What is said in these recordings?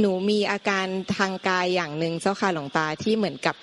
หนูมีอาการทางกายอย่างหนึ่งเจ้าค่ะหลวงตาที่เหมือนกับ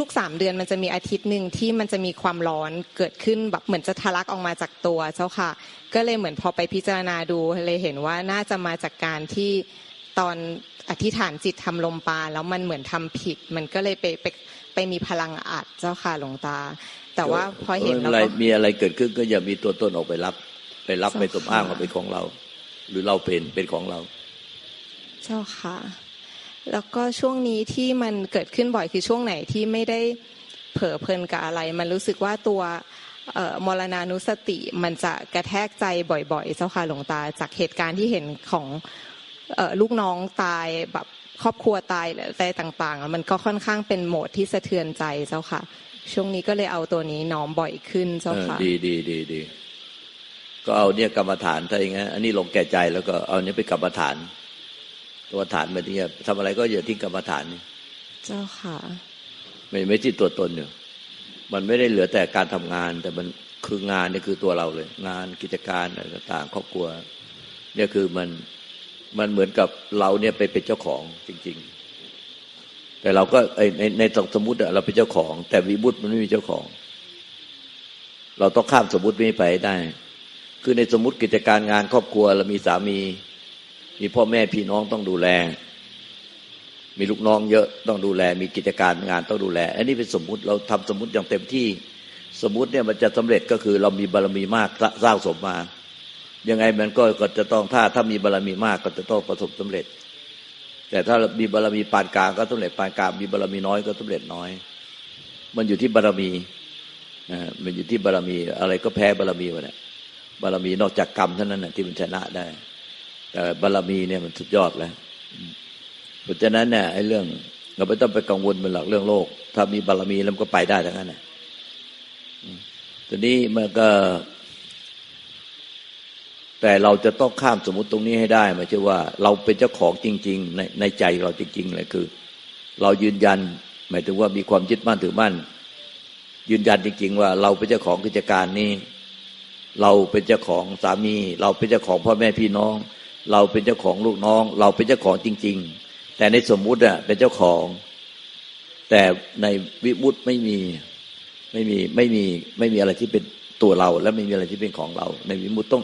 ทุกๆสามเดือนมันจะมีอาทิตย์หนึ่งที่มันจะมีความร้อนเกิดขึ้นแบบเหมือนจะทะลักออกมาจากตัวเจ้าค่ะ ก็เลยเหมือนพอไปพิจารณาดูเลยเห็นว่าน่าจะมาจากการที่ตอนอธิษฐานจิตทำลมปราแล้วมันเหมือนทำผิด มันก็เลยไปไปไปมีพลังอัดเจ้าค่ะหลวงตา แต่ว่าพอเห็นแล้วมีอะไรเกิดขึ้นก็อย่ามีตัวตนออกไปรับ ไปรับไปสมอ้างค่ะว่าเป็นของเรา หรือเราเป็นเป็นของเรา จ้าค่ะ แล้วก็ช่วงนี้ที่มันเกิดขึ้นบ่อยคือช่วงไหนที่ไม่ได้เผลอเพลินกับอะไร มันรู้สึกว่าตัวมรณานุสติมันจะกระแทกใจบ่อย ๆ เจ้าค่ะหลวงตา จากเหตุการณ์ที่เห็นของลูกน้องตายแบบครอบครัวตายอะไรต่างๆ มันก็ค่อนข้างเป็นโหมดที่สะเทือนใจเจ้าค่ะ ช่วงนี้ก็เลยเอาตัวนี้น้อมบ่อยขึ้นเจ้าค่ะดีดีดีดีก็เอาเนี่ยกรรมฐานถ้าอย่างงั้นอันนี้ลงแก่ใจแล้วก็เอาเนี่ยไปกรรมฐาน กรรมฐานมันที่จะทำอะไรก็อย่าทิ้งกรรมฐานนี่เจ้าค่ะไม่ไม่ที่ตัวตนอยู่มันไม่ได้เหลือแต่การทำงาน แต่มันคืองานเนี่ยคือตัวเราเลย งานกิจการอะไรต่างๆครอบครัว เนี่ยคือมันมันเหมือนกับเราเนี่ยไปเป็นเจ้าของจริง ๆ แต่เราก็ไอ้ในในสมมติอะเราเป็นเจ้าของ แต่วิบุตมันไม่มีเจ้าของ เราต้องข้ามสมมติไม่ไปให้ได้ คือในสมมติกิจการงานครอบครัวเรามีสามี มีพ่อแม่พี่น้องต้องดูแล มีลูกน้องเยอะต้องดูแล มีกิจการงานต้องดูแล อันนี้เป็นสมมุติเราทำสมมุติอย่างเต็มที่ สมมุติเนี่ยมันจะสำเร็จก็คือเรามีบารมีมากสร้างสมมายังไงมันก็ก็จะต้องถ้าถ้ามีบารมีมากก็จะต้องประสบสำเร็จ แต่ถ้ามีบารมีปานกลางก็สำเร็จปานกลางมีบารมีน้อยก็สำเร็จน้อย มันอยู่ที่บารมีนะมันอยู่ที่บารมีอะไรก็แพ้บารมีวะเนี่ยบารมีนอกจากกรรมเท่านั้นนะที่มันชนะได้ แต่บารมีเนี่ยมันสุดยอดแล้วเพราะฉะนั้นเนี่ยไอ้เรื่อง เราไม่ต้องไปกังวลเป็นหลักเรื่องโลก ถ้ามีบารมีแล้วมันก็ไปได้ทั้งนั้นนะทีนี้มันก็ แต่เราจะต้องข้ามสมมติตรงนี้ให้ได้ไม่ใช่ว่า เราเป็นเจ้าของจริง ๆ ในในใจเราจริงๆเลยคือ เรายืนยัน หมายถึงว่ามีความยึดมั่นถือมั่น ยืนยันจริง ๆ ว่า เราเป็นเจ้าของกิจการนี้ เราเป็นเจ้าของสามี เราเป็นเจ้าของพ่อแม่พี่น้อง เราเป็นเจ้าของลูกน้อง เราเป็นเจ้าของจริง ๆ แต่ในสมมุติอะเป็นเจ้าของ แต่ในวิมุตไม่มีไม่มีไม่มีไม่มีอะไรที่เป็นตัวเรา และไม่มีอะไรที่เป็นของเรา ในวิมุตต้อง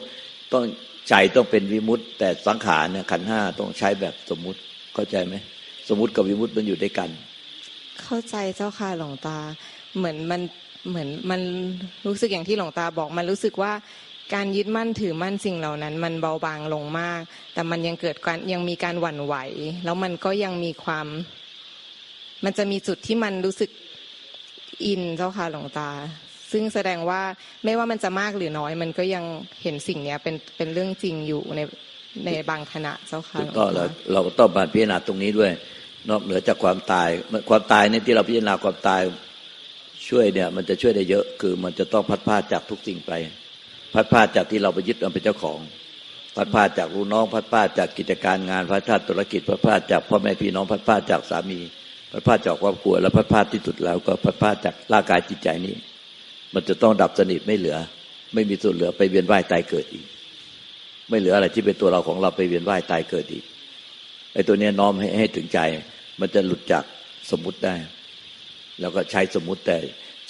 ต้องใจต้องเป็นวิมุตแต่สังขารเนี่ยขันห้าต้องใช้แบบสมมุติเข้าใจไหมสมมุติกับวิมุตมันอยู่ด้วยกัน เข้าใจเจ้าค่ะหลวงตา เหมือนมันเหมือนมันรู้สึกอย่างที่หลวงตาบอกมันรู้สึกว่า การยึดมั่นถือมั่นสิ่งเหล่านั้น มันเบาบางลงมาก แต่มันยังเกิดการยังมีการหวั่นไหว แล้วมันก็ยังมีความ มันจะมีจุดที่มันรู้สึกอินเจ้าค่ะหลวงตา ซึ่งแสดงว่าไม่ว่ามันจะมากหรือน้อย มันก็ยังเห็นสิ่งเนี้ยเป็นเป็นเรื่องจริงอยู่ในในบางขณะเจ้าค่ะกลวงต้องเราเราก็ต้องมาพิจารณาตรงนี้ด้วย นอกเหนือจากความตายความตายเนี่ยที่เราพิจารณาความตายช่วยเนี่ย มันจะช่วยได้เยอะคือมันจะต้องพัดพาจากทุกสิ่งไป พัดพาดจากที่เราไปยึดมันเป็นเจ้าของพัดพาดจากลูกน้องพัดพาดจากกิจการงานพัดพาดธุรกิจพัดพาดจากพ่อแม่พี่น้องพัดพาดจากสามีพัดพาดจากครอบครัวและพัดพาดที่สุดแล้วก็พัดพาดจากร่างกายจิตใจนี้ มันจะต้องดับสนิทไม่เหลือ ไม่มีส่วนเหลือไปเวียนว่ายตายเกิดอีก ไม่เหลืออะไรที่เป็นตัวเราของเราไปเวียนว่ายตายเกิดอีกไอ้ตัวเนี้ยน้อมให้ให้ถึงใจ มันจะหลุดจากสมมุติได้ แล้วก็ใช้สมมุติแต่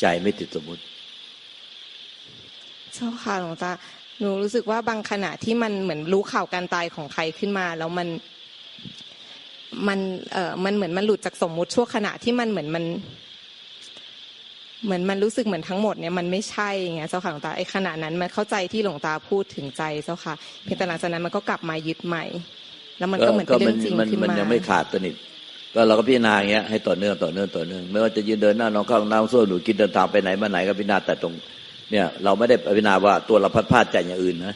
ใจไม่ติดสมมุติ เจ้าค่ะหลวงตาหนูรู้สึกว่าบางขณะที่มันเหมือนรู้ข่าวการตายของใครขึ้นมา แล้วมันมันเอ่อมันเหมือนมันหลุดจากสมมุติชั่วขณะที่มันเหมือนมัน เหมือนมันรู้สึกเหมือนทั้งหมดเนี่ยมันไม่ใช่อย่างเงี้ยเจ้าค่ะหลวงตาไอ้ขณะนั้นมันเข้าใจที่หลวงตาพูดถึงใจเจ้าค่ะเพียงแต่หลังจากนั้นมันก็กลับมายึดใหม่ แล้วมันก็เหมือนเป็นเรื่องจริงมันขึ้นมันมายังไม่ขาดสนิทก็เราก็พิจารณาอย่างเงี้ยให้ต่อเนื่องต่อเนื่องต่อเนื่องไม่ว่าจะยืนเดินหน้านอนเข้าห้องน้ำส้วมหนูกินเดินทางไปไหนมาไหนก็พิจารณาแต่ตรง เนี่ยเราไม่ได้พิจารณาว่าตัวเราพัดพลาดจากอย่างอื่นนะ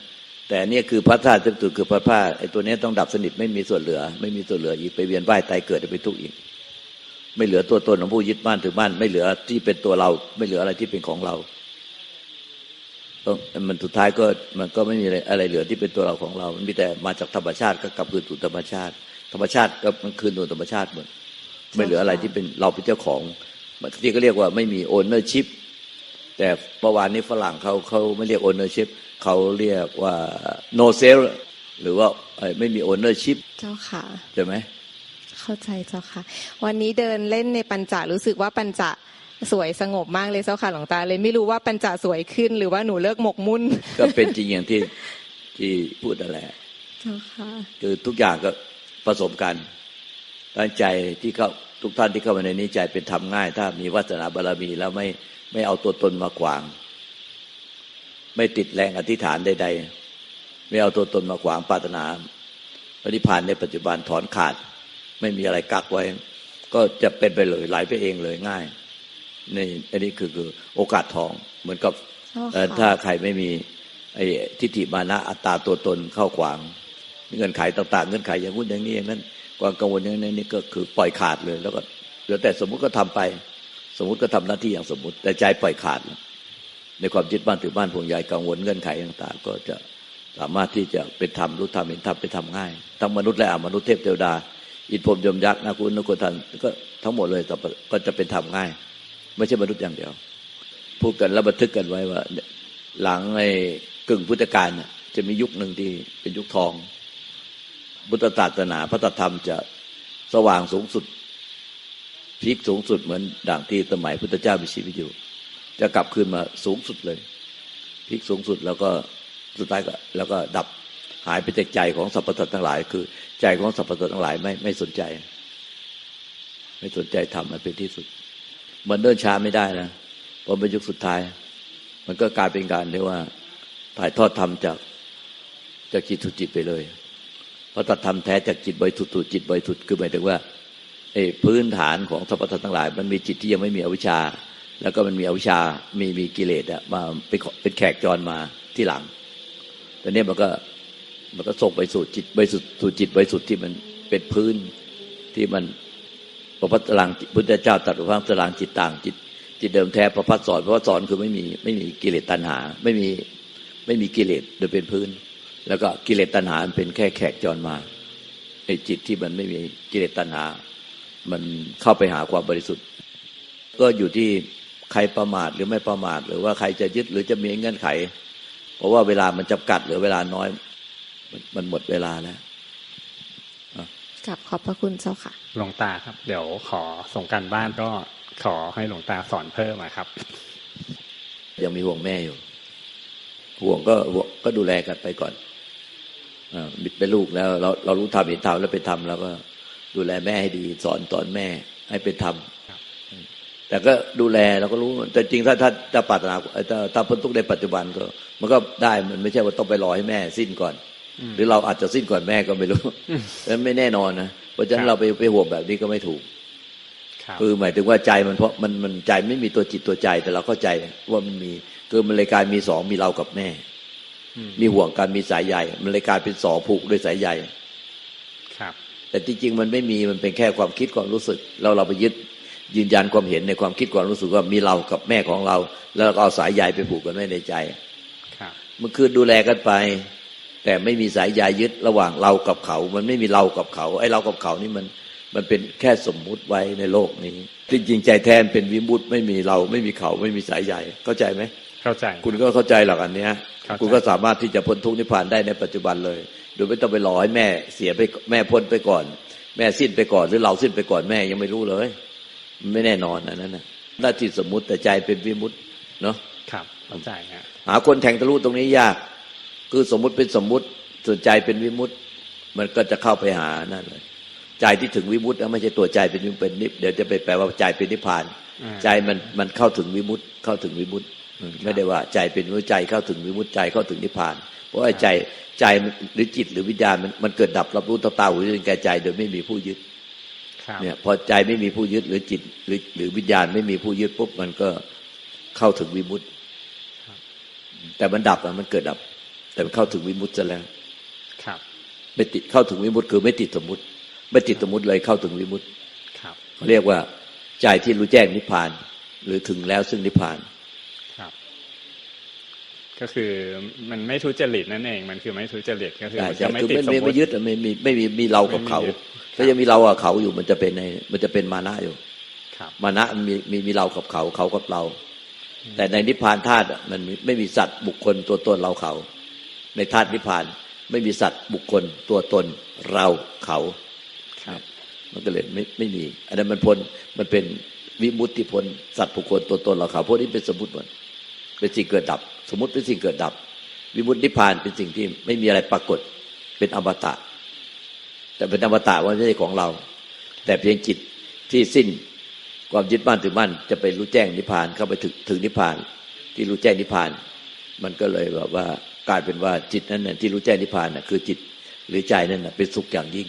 แต่เนี่ยคือพัดพลาดจุดคือพัดพลาดไอ้ตัวนี้ต้องดับสนิทไม่มีส่วนเหลือ ไม่มีส่วนเหลืออีกไปเวียนว่ายตายเกิดไปทุกข์อีก ไม่เหลือตัวตนของผู้ยึดมั่นถือมั่นไม่เหลือที่เป็นตัวเรา ไม่เหลืออะไรที่เป็นของเราต้องมันสุดท้ายก็มันก็ไม่มีอะไรอะไรเหลือที่เป็นตัวเราของเรา มันมีแต่มาจากธรรมชาติก็กลับคืนสู่ธรรมชาติ ธรรมชาติก็มันคืนสู่ธรรมชาติหมดไม่เหลืออะไรที่เป็นเราเป็นเจ้าของที่ก็เรียกว่าไม่มีโอนเนอร์ชิพ แต่เมื่อวานนี้ฝรั่งเขาเขาไม่เรียกโอนเนอร์ชิพเขาเรียกว่า no sale หรือว่าเอ่อไม่มีโอนเนอร์ชิพเจ้าค่ะใช่ไหมเข้าใจเจ้าค่ะ วันนี้เดินเล่นในปัญจารู้สึกว่าปัญจะสวยสงบมากเลยเจ้าค่ะหลวงตาเลยไม่รู้ว่าปัญจสวยขึ้น หรือว่าหนูเลิกหมกมุ่น ก็เป็นจริงอย่างที่ที่พูดนั่นแหละเจ้าค่ะคือทุกอย่างก็ผสมกันตั้งใจที่เข้า ทุกท่านที่เข้ามาในนี้ใจเป็นธรรมง่าย ถ้ามีวาสนาบารมีแล้วไม่ไม่เอาตัวตนมาขวาง ไม่ติดแรงอธิษฐานใดๆไม่เอาตัวตนมาขวางปรารถนาปฏิพานในปัจจุบันถอนขาด ไม่มีอะไรกักไว้ ก็จะเป็นไปเลยไหลไปเองเลยง่ายนี่อันนี้คือคือโอกาสทองเหมือนกับเจ้าเอ่อค่ะถ้าใครไม่มีไอ้ทิฏฐิมานะอัตตาตัวตนเข้าขวางเงื่อนไขต่าง ๆ เงื่อนไขอย่างนู้นอย่างนี้อย่างนั้น ความกังวลอย่างนี้นี่ก็คือปล่อยขาดเลย แล้วก็เหลือแต่สมมุติก็ทำไป สมมุติก็ทำหน้าที่อย่างสมมุติ แต่ใจปล่อยขาด ในความยึดบ้านถือบ้านพวงใยกังวลเงื่อนไขต่างๆ ก็จะสามารถที่จะเป็นธรรมรู้ธรรมเห็นธรรมไปนธรรมง่าย ทั้งมนุษย์และอมนุษย์เทพเทวดา อินพรมยมยักษ์นาคุณนกทันก็ทั้งหมดเลยก็จะเป็นธรรมง่าย ไม่ใช่มนุษย์อย่างเดียว พูดกันแล้วบันทึกกันไว้ว่า หลังไอ้กึ่งพุทธกาลจะมียุคหนึ่งที่เป็นยุคทอง พุทธศาสนาพระธรรมจะสว่างสูงสุดพีคสูงสุดเหมือนดังที่สมัยพุทธเจ้ามีชีวิตอยู่ จะกลับคืนมาสูงสุดเลยพีคสูงสุดแล้วก็สุดท้ายก็แล้วก็ดับหายไปจากใจของสรรพสัตว์ทั้งหลาย คือ ใจของสรรพสัตว์ทั้งหลายไม่ไม่สนใจ ไม่สนใจทำมันเป็นที่สุด มันเดินช้าไม่ได้นะพราะเป็นยุคสุดท้าย มันก็กลายเป็นการที่ว่าถ่ายทอดธรรมจากจากจิตสุจิตไปเลย พราะตัดธรรมแท้จากจิตบริสุทธิ์สู่จิตบริสุทธิ์คือหมายถึงว่าไอ้พื้นฐานของสรรพสัตว์ทั้งหลาย มันมีจิตที่ยังไม่มีอวิชชา แล้วก็มันมีอวิชชามีมีกิเลสอะมาเป็นแขกจรมาที่หลังแต่เนี้ยมันก็มันก็ส่งไปสู่จิตบริสุทธิ์สู่จิตบริสุทธิ์ที่มันเป็นพื้นที่มันพระพัฒลังพุทธเจ้าตรัสว่าพลังจิตต่างจิต จิตเดิมแท้พระพัฒสอนเพราะว่าสอนคือไม่มีไม่มีกิเลสตัณหา ไม่มีไม่มีกิเลสโดยเป็นพื้น แล้วก็กิเลสตัณหามันเป็นแค่แขกจรมาไอ้จิตที่มันไม่มีกิเลสตัณหา มันเข้าไปหาความบริสุทธิ์ ก็อยู่ที่ใครประมาทหรือไม่ประมาท หรือว่าใครจะยึดหรือจะมีเงื่อนไข เพราะว่าเวลามันจำกัดเหรือเวลาน้อยมันมันหมดเวลาแล้วกลับขอบพระคุณเจ้าค่ะหลวงตาครับ เดี๋ยวขอส่งการบ้านก็ขอให้หลวงตาสอนเพิ่มอะครับ ยังมีห่วงแม่อยู่ ห่วงก็ห่วงก็ดูแลกันไปก่อน อ่าเป็นลูกแล้ว เราเรารู้ทำเห็นทำแล้วไปทำแล้วก็ ดูแลแม่ให้ดี สอนสอนแม่ให้เป็นธรรมครับแต่ก็ดูแลเราก็รู้ แต่จริงถ้าถ้าถ้าปรารถนาถ้าถ้าพ้นทุกข์ในปัจจุบันก็ มันก็ได้มันไม่ใช่ว่าต้องไปรอให้แม่สิ้นก่อน หรือเราอาจจะสิ้นก่อนแม่ก็ไม่รู้นั้นไม่แน่นอนนะเพราะฉะนั้นเราไปไปห่วงแบบนี้ก็ไม่ถูกครับคือหมายถึงว่าใจมันเพราะมันมันใจไม่มีตัวจิตตัวใจแต่เราเข้าใจว่ามันมีคือมันเลยกลายมีสองมีเรากับแม่อื มมีห่วงกันมีสายใยมันเลยกลายเป็นสองผูกด้วยสายใยครับ แต่จริงๆมันไม่มีมันเป็นแค่ความคิดความรู้สึกเราเราไปยึดยืนยันความเห็นในความคิดความรู้สึกว่ามีเรากับแม่ของเรา แล้วเราก็เอาสายใยไปผูกกันไว้ในใจ ครับมันคือดูแลกันไป แต่ไม่มีสายใยยึดระหว่างเรากับเขา มันไม่มีเรากับเขาไอ้เรากับเขานี่มันมันเป็นแค่สมมุติไว้ในโลกนี้จริงๆใจแทนเป็นวิมุตติไม่มีเราไม่มีเขาไม่มีสายใยเข้าใจไหมเข้าใจ คุณก็เข้าใจหลักอันเนี้ยเข้าใจ คุณก็สามารถที่จะพ้นทุกข์นิพพานได้ในปัจจุบันเลย โดยไม่ต้องไปรอให้แม่เสียไปแม่พ้นไปก่อน แม่สิ้นไปก่อนหรือเราสิ้นไปก่อนแม่ยังไม่รู้เลยมันไม่แน่นอนอันนั้นนะหน้าที่สมมุติแต่ใจเป็นวิมุตติเนาะครับเข้าใจฮะหาคนแทงทะลุตรงนี้ยาก คือสมมุติเป็นสมมุติส่วนใจเป็นวิมุตติมันก็จะเข้าไปหานั่นเลยใจที่ถึงวิมุตตินะไม่ใช่ตัวใจเป็นวิมุตติเป็นนิพเดี๋ยวจะไปแปลว่าใจเป็นนิพพานอ่าใจมันมันเข้าถึงวิมุตติเข้าถึงวิมุตติอืม ไม่ได้ว่าใจเป็นวิมุตติใจเข้าถึงวิมุตติใจเข้าถึงนิพพาน เพราะว่าใจใจหรือจิตหรือวิญญาณมันมันเกิดดับรับรู้ต่อตาหูจนแก่ใจ โดยไม่มีผู้ยึดครับเนี่ยพอใจไม่มีผู้ยึดหรือจิตหรือหรือวิญญาณไม่มีผู้ยึดปุ๊บมันก็เข้าถึงวิมุตติแต่มันดับอะมันเกิดดับ แต่มันเข้าถึงวิมุตติซะแล้ว ครับ ไม่ติดเข้าถึงวิมุตติคือไม่ติดสมมุติ ไม่ติดสมมุติเลยเข้าถึงวิมุตติครับเขาเรียกว่าใจที่รู้แจ้งนิพพาน หรือถึงแล้วซึ่งนิพพานครับ ก็คือมันไม่ทุจริตนั่นเอง มันคือไม่ทุจริตก็คือใช่มันใช่จะไม่คือติดไม่สมไม่มไม่ติยึดอะไม่มีไม่มีมีเรากับเขาไม่มียึดถ้ายังมีเรากับเขาอยู่มันจะเป็นในมันจะเป็นมานะอยู่ครับมานะมันมีมีมีเรากับเขาเขากับเรา แต่ในนิพพานธาตุอะมันไม่ไม่มีสัตว์บุคคลตัวตนเราเขา ในธาตุนิพพานไม่มีสัตว์บุคคลตัวตนเราเขาครับมันก็เลยไม่ไม่มี อันนั้นมันพ้นมันเป็นวิมุตติพ้นสัตว์บุคคลตัวตนเราเขาพวกนี้เป็นสมมติหมดเป็นสิ่งเกิดดับ สมมติเป็นสิ่งเกิดดับ วิมุตตินิพพานเป็นสิ่งที่ไม่มีอะไรปรากฏเป็นอมตะ แต่เป็นอมตะว่าไม่ใช่ของเรา แต่เพียงจิตที่สิ้นความยึดมั่นถือมั่นจะไปรู้แจ้งนิพพานเข้าไปถึงถึงนิพพาน ที่รู้แจ้งนิพพาน มันก็เลยแบบว่ากลายเป็นว่าจิตนั้นน่ะที่รู้แจ้งนิพพานน่ะคือจิตหรือใจนั่นน่ะเป็นสุขอย่างยิ่ง